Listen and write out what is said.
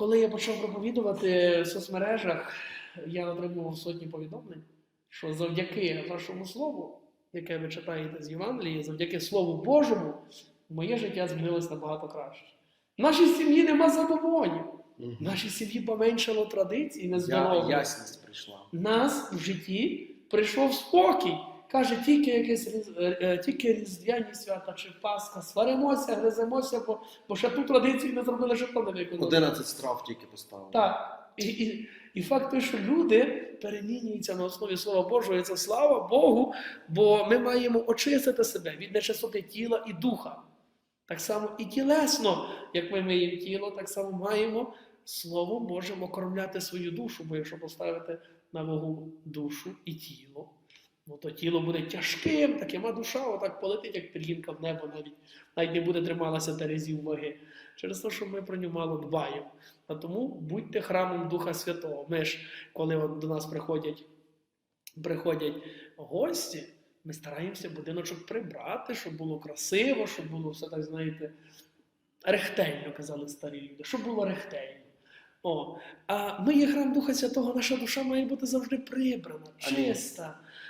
Коли я почав проповідувати в соцмережах, я отримував сотні повідомлень, що завдяки вашому слову, яке ви читаєте з Євангелії, завдяки Слову Божому, моє життя змінилось набагато краще. В нашій сім'ї нема забобонів. Мгм. В нашій сім'ї поменшало традицій, Я, нездорових. ясність прийшла. нас в житті прийшов спокій. Каже, тільки якесь різ- е, е, тільки різдвяні свята чи Пасха, сваримося, гриземося, бо, бо ще ту традицію не зробили, що то не виконали. 11 страв тільки поставили. Так. І, і, і факт той, що люди перемінюються на основі Слова Божого, і це слава Богу, бо ми маємо очистити себе від нечистоти тіла і духа. Так само і тілесно, як ми миємо тіло, так само маємо Словом Божим окормляти свою душу, бо якщо поставити на вагу душу і тіло, ну то тіло буде тяжким, таким, а душа отак полетить, як пір'їнка в небо, навіть, навіть не буде трималася терезів ваги. Через те, що ми про нього мало дбаємо. А тому будьте храмом Духа Святого. Ми ж, коли до нас приходять, приходять гості, ми стараємося будиночок прибрати, щоб було красиво, щоб було все так, знаєте, рехтельно, казали старі люди, щоб було рехтельно. О, а ми є храм Духа Святого, наша душа має бути завжди прибрана, чиста.